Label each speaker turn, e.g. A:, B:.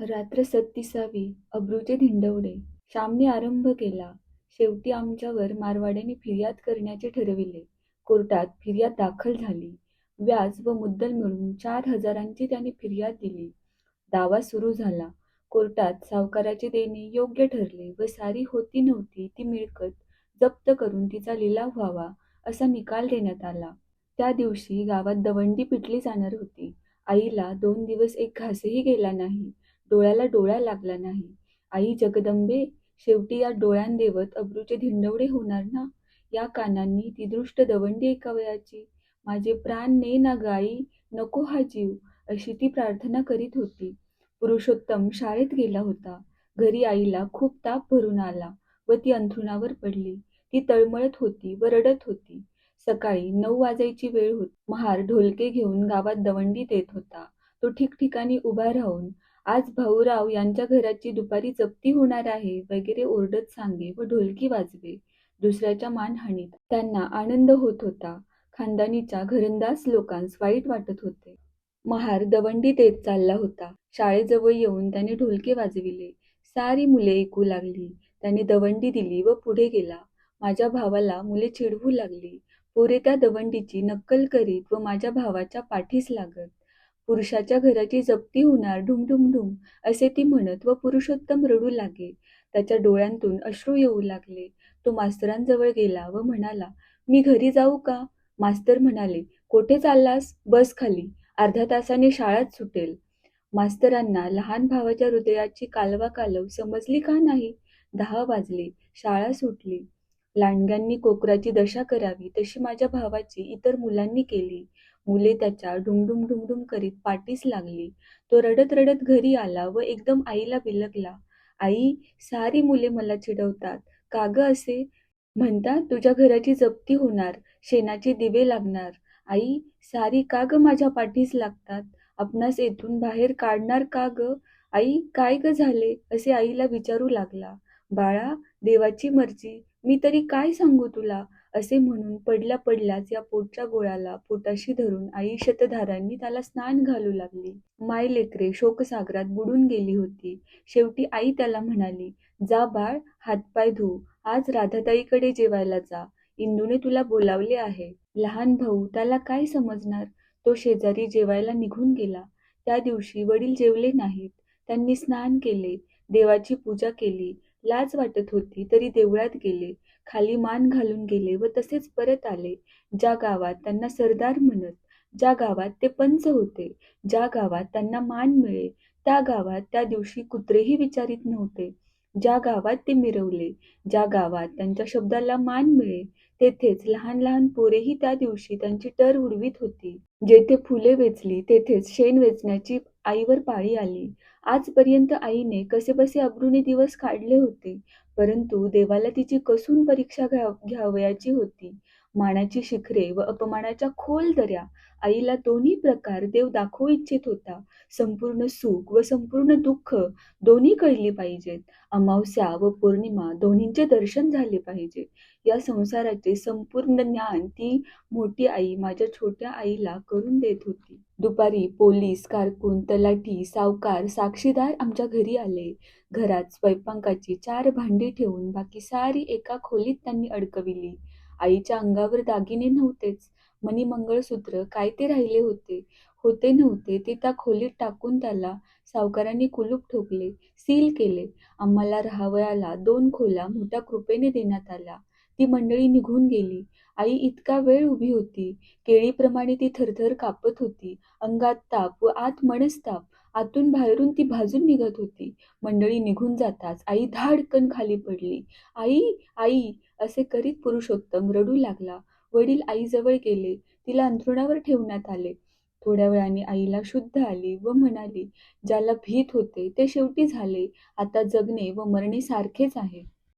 A: रात्र सत्तीसावी अब्रूचे धिंडवडे. श्यामने आरंभ केला. शेवटी आमच्यावर मारवाड्याने फिर्याद करण्याचे ठरविले. कोर्टात फिर्याद दाखल झाली. व्याज व मुद्दल मिळून चार हजारांची त्याने फिर्याद दिली. दावा सुरू झाला. कोर्टात सावकाराचे देणे योग्य ठरले व सारी होती नव्हती ती मिळकत जप्त करून तिचा लिलाव व्हावा असा निकाल देण्यात आला. त्या दिवशी गावात दवंडी पिटली जाणार होती. आईला दोन दिवस एक घासही गेला नाही. डोळ्याला डोळा लागला नाही. आई जगदंबे शेवटी या डोळ्यांदेवत अब्रूचे धिंडवडे होणार ना? या कानांनी ती दृष्ट दवंडी एका वयाची माझे प्राण ने ना गाई नको हा जीव अशी ती प्रार्थना करीत होती. पुरुषोत्तम शाळेत गेला होता. घरी आईला खूप ताप भरून आला व ती अंथरुणावर पडली. ती तळमळत होती व रडत होती. सकाळी नऊ वाजायची वेळ होती. महार ढोलके घेऊन गावात दवंडी देत होता. तो ठिकठिकाणी उभा राहून आज भाऊराव यांच्या घराची दुपारी जप्ती होणार आहे वगैरे ओरडत सांगे व ढोलकी वाजवे. दुसऱ्याच्या मानहानीत त्यांना आनंद होत होता. खानदानीच्या घरंदाज लोकांस वाईट वाटत होते. महार दवंडी देत चालला होता. शाळेजवळ येऊन त्याने ढोलके वाजविले. सारी मुले ऐकू लागली. त्याने दवंडी दिली व पुढे गेला. माझ्या भावाला मुले चिडवू लागली. पोरे त्या दवंडीची नक्कल करीत व माझ्या भावाच्या पाठीस लागत. पुरुषाच्या घराची जप्ती होणार ढुमढुमढुम असे ती म्हणत व पुरुषोत्तम रडू लागे. त्याच्या डोळ्यांतून अश्रू येऊ लागले. तो मास्तरांजवळ गेला व म्हणाला मी घरी जाऊ का? मास्तर म्हणाले कोठे चाललास? बस खाली. अर्ध्या तासाने शाळाच सुटेल. मास्तरांना लहान भावाच्या हृदयाची कालवा कालव समजली का नाही? दहा वाजले. शाळा सुटली. लांडग्यांनी कोकराची दशा करावी तशी माझ्या भावाची इतर मुलांनी केली. मुले त्याच्या ढुमढुम ढुमढुम करीत पाठीस लागली. तो रडत रडत घरी आला व एकदम आईला बिलगला आई सारी मुले मला चिडवतात. का ग असे? म्हणतात तुझ्या घराची जप्ती होणार. शेणाचे दिवे लागणार. आई सारी का गं माझ्या पाठीस लागतात? आपणास येथून बाहेर काढणार का ग? आई काय ग झाले? असे आईला विचारू लागला. बाळा देवाची मर्जी. मी तरी काय सांगू तुला? असे म्हणून पडला पडलाच या पोटच्या गोळ्याला पोटाशी धरून आई शतधारांनी त्याला स्नान घालू लागली. माय लेकरे शोकसागरात बुडून गेली होती. शेवटी आई त्याला म्हणाली जा बाळ हातपाय धू. आज राधाताईकडे जेवायला जा. इंदूने तुला बोलावले आहे. लहान भाऊ त्याला काय समजणार? तो शेजारी जेवायला निघून गेला. त्या दिवशी वडील जेवले नाहीत. त्यांनी स्नान केले. देवाची पूजा केली. लाज वाटत होती. तरी देवळात गेले. खाली मान घालून गेले व तसेच परत आले. ज्या गावात त्यांना सरदार म्हणत ज्या गावात ते पंच होते ज्या गावात त्यांना मान मिळे त्या गावात त्या दिवशी कुत्रेही विचारित नव्हते. ज्या गावात ते मिरवले ज्या गावात त्यांच्या शब्दाला मान मिळे तेथेच लहान लहान पोरेही त्या दिवशी त्यांची टर उडवीत होती. जेथे फुले वेचली तेथेच शेण वेचण्याची आईवर पाळी आली. आजपर्यंत आईने कसेबसे अब्रुने दिवस काढले होते परंतु देवाला तिची कसून परीक्षा घ्या घ्यावयाची होती. मानाची शिखरे व अपमानाच्या खोल दऱ्या आईला दोन्ही प्रकार देव दाखवू इच्छित होता. संपूर्ण सुख व संपूर्ण दुःख दोन्ही कळली पाहिजेत. अमावस्या व पौर्णिमा दोन्हींचे दर्शन झाले पाहिजे. या संसाराचे संपूर्ण ज्ञान ती मोठी आई माझ्या छोट्या आईला करून देत होती. दुपारी पोलीस कारकून तलाठी सावकार साक्षीदार आमच्या घरी आले. घरात स्वयंपाकाची चार भांडी ठेवून बाकी सारी एका खोलीत त्यांनी अडकविली. आईच्या अंगावर दागिने नव्हतेच. मनी मंगळसूत्र काय ते राहिले होते? होते नव्हते. ते त्या खोलीत टाकून त्याला सावकारांनी कुलूप ठोकले सील केले. आम्हाला राहावयाला दोन खोला मोठ्या कृपेने देण्यात आल्या. ती मंडळी निघून गेली. आई इतका वेळ उभी होती. केळीप्रमाणे ती थरथर कापत होती. अंगात ताप व आत मनस्ताप. आतून बाहेरून ती भाजून निघत होती. मंडळी निघून जाताच आई धाडकन खाली पडली. आई आई असे करीत पुरुषोत्तम रडू लागला. वडील आईजवळ गेले. तिला अंथरुणावर ठेवण्यात आले. थोड्या वेळाने आईला शुद्ध आली व म्हणाली ज्याला भीत होते ते शेवटी झाले. आता जगणे व मरणे सारखेच आहे.